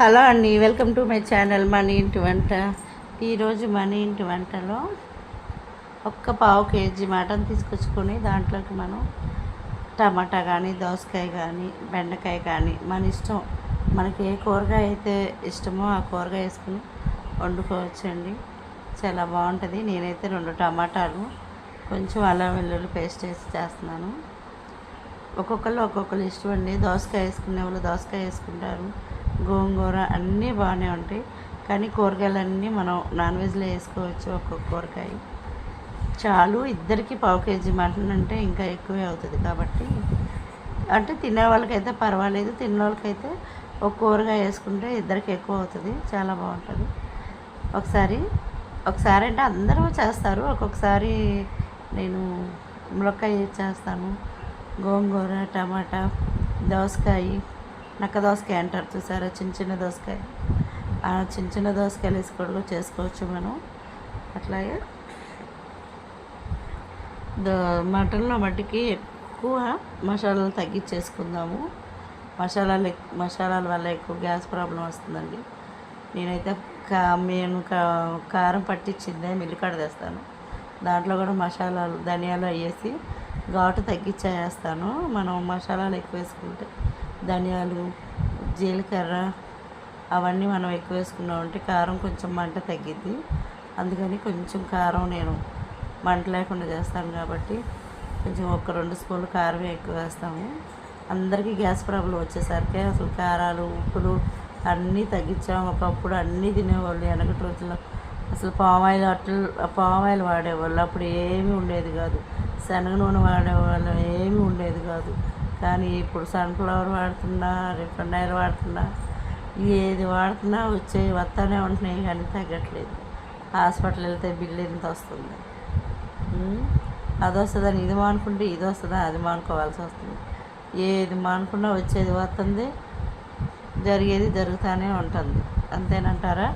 Hello అండి welcome to my channel మన ఇంటి వంట. ఈరోజు మన ఇంటి వంటలో ఒక్క పావు కేజీ మటన్ తీసుకొచ్చుకొని దాంట్లోకి మనం టమాటా కానీ దోసకాయ కానీ బెండకాయ కానీ మన ఇష్టం మనకి ఏ కూరగాయ అయితే ఇష్టమో ఆ కూరగాయ వేసుకుని వండుకోవచ్చండి. చాలా బాగుంటుంది. నేనైతే రెండు టమాటాలు కొంచెం అల్లం వెల్లుల్లి పేస్ట్ వేసి చేస్తున్నాను. ఒక్కొక్కరు ఒక్కొక్కరు ఇష్టం అండి దోసకాయ వేసుకునే వాళ్ళు దోసకాయ వేసుకుంటారు. గోంగూర అన్నీ బాగానే ఉంటాయి. కానీ కూరగాయలన్నీ మనం నాన్ వెజ్లో వేసుకోవచ్చు ఒక్కొక్క కూరగాయ. చాలు ఇద్దరికి పావు కేజీ మటన్ అంటే ఇంకా ఎక్కువే అవుతుంది కాబట్టి. అంటే తినే వాళ్ళకైతే పర్వాలేదు. తినే వాళ్ళకైతే ఒక కూరగాయ వేసుకుంటే ఇద్దరికి ఎక్కువ అవుతుంది. చాలా బాగుంటుంది. ఒకసారి ఒకసారి అంటే అందరూ చేస్తారు. ఒక్కొక్కసారి నేను ములక్కాయ చేస్తాను. గోంగూర టమాటా దోసకాయ నక్క దోసకాయ అంటారు చూసారా? చిన్న చిన్న దోసకాయ. ఆ చిన్న చిన్న దోసకాయలు వేసి కూడా చేసుకోవచ్చు మనం. అట్లాగే మటన్లో మట్టికి ఎక్కువ మసాలాలు తగ్గించేసుకుందాము. మసాలాలు మసాలాల వల్ల ఎక్కువ గ్యాస్ ప్రాబ్లం వస్తుందండి. నేనైతే కా నేను కారం పట్టించిందే మిల్లికాడ తెస్తాను. దాంట్లో కూడా మసాలాలు ధనియాలు వేసి ఘాటు తగ్గించేస్తాను. మనం మసాలాలు ఎక్కువ వేసుకుంటే. ధనియాలు జీలకర్ర అవన్నీ మనం ఎక్కువ వేసుకున్నామంటే కారం కొంచెం మంట తగ్గిద్ది. అందుకని కొంచెం కారం నేను మంట లేకుండా చేస్తాను కాబట్టి కొంచెం ఒక రెండు స్పూన్లు కారమే ఎక్కువ వేస్తాము. అందరికీ గ్యాస్ ప్రాబ్లం వచ్చేసరికి అసలు కారాలు ఉప్పులు అన్నీ తగ్గించాము. ఒకప్పుడు అన్నీ తినేవాళ్ళు వెనకటి రోజుల్లో. అసలు పామాయిల్ అట్లు పామాయిల్ వాడేవాళ్ళు. అప్పుడు ఏమీ ఉండేది కాదు. శనగ నూనె వాడేవాళ్ళు. ఏమీ ఉండేది కాదు. కానీ ఇప్పుడు సన్ఫ్లవర్ వాడుతున్నా రిఫైండ్ ఆయిల్ వాడుతున్నా ఏది వాడుతున్నా వచ్చే వస్తూనే ఉంటున్నాయి కానీ తగ్గట్లేదు. హాస్పిటల్ వెళ్తే బిల్లు ఎంత వస్తుంది? అది వస్తుందని ఇది మానుకుంటే ఇది వస్తుందా? అది మానుకోవాల్సి వస్తుంది. ఏది మానుకున్నా వచ్చేది వస్తుంది. జరిగేది జరుగుతూనే ఉంటుంది. అంతేనంటారా?